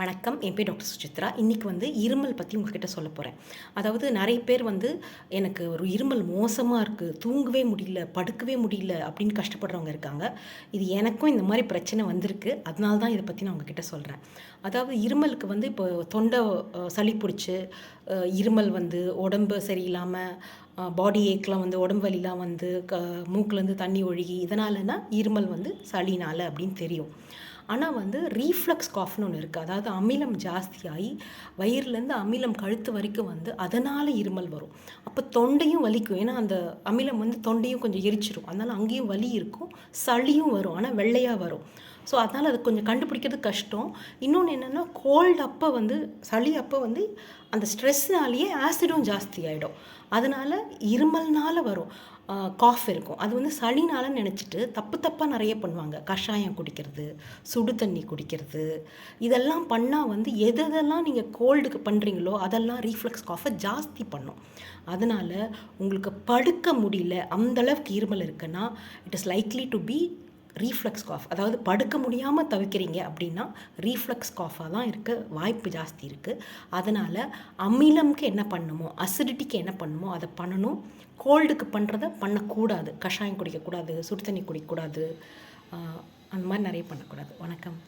வணக்கம். என் பேர் டாக்டர் சுசித்ரா. இன்றைக்கி வந்து இருமல் பற்றி உங்ககிட்ட சொல்ல போகிறேன் அதாவது நிறைய பேர் வந்து எனக்கு ஒரு இருமல் மோசமாக இருக்குது தூங்கவே முடியல படுக்கவே முடியல அப்படின்னு கஷ்டப்படுறவங்க இருக்காங்க. இது எனக்கும் இந்த மாதிரி பிரச்சனை வந்திருக்கு. அதனால தான் இதை பற்றி நான் உங்ககிட்ட சொல்கிறேன் அதாவது இருமலுக்கு வந்து இப்போ தொண்டை சளி பிடிச்சி இருமல் வந்து உடம்பு சரியில்லாமல் பாடி ஏக்லாம் வந்து உடம்பு வலிலாம் வந்து க மூக்குலேருந்து தண்ணி ஒழுகி இதனாலனா இருமல் வந்து சளினால் அப்படின்னு தெரியும். ஆனால் வந்து ரீஃப்ளக்ஸ் காஃப்னு ஒன்று இருக்குது அதாவது அமிலம் ஜாஸ்தியாகி வயிறுலேருந்து அமிலம் கழுத்து வரைக்கும் வந்து அதனால் இருமல் வரும். அப்போ தொண்டையும் வலிக்கும். ஏன்னா அந்த அமிலம் வந்து தொண்டையும் கொஞ்சம் எரிச்சிரும். அதனால் அங்கேயும் வலி இருக்கும் சளியும் வரும். ஆனால் வெள்ளையாக வரும். ஸோ அதனால் அது கொஞ்சம் கண்டுபிடிக்கிறது கஷ்டம். இன்னொன்று என்னென்னா கோல்டு அப்போ வந்து சளி அப்போ வந்து அந்த ஸ்ட்ரெஸ்னாலேயே ஆசிடும் ஜாஸ்தி ஆகிடும் அதனால் இருமல்னால் வரும். காஃப் இருக்கும். அது வந்து சளினால நினச்சிட்டு தப்பு தப்பாக நிறைய பண்ணுவாங்க. கஷாயம் குடிக்கிறது சுடு தண்ணி குடிக்கிறது. இதெல்லாம் பண்ணால் வந்து எது எதெல்லாம் நீங்கள் கோல்டுக்கு பண்ணுறீங்களோ அதெல்லாம் ரீஃப்ளக்ஸ் காஃபை ஜாஸ்தி பண்ணும். அதனால் உங்களுக்கு படுக்க முடியல அந்த அளவுக்கு இருமல் இருக்குன்னா it is likely to be reflux cough அதாவது படுக்க முடியாமல் தவிக்கிறீங்க அப்படின்னா ரீஃப்ளக்ஸ் காஃபாக தான் இருக்க. வாய்ப்பு ஜாஸ்தி இருக்குது அதனால் அமிலம்க்கு என்ன பண்ணுமோ அசிடிட்டிக்கு என்ன பண்ணுமோ அதை பண்ணணும். கோல்டுக்கு பண்ணுறத பண்ணக்கூடாது. கஷாயம் குடிக்கக்கூடாது சுடு தண்ணி குடிக்கக்கூடாது. அந்த மாதிரி நிறைய பண்ணக்கூடாது. வணக்கம்.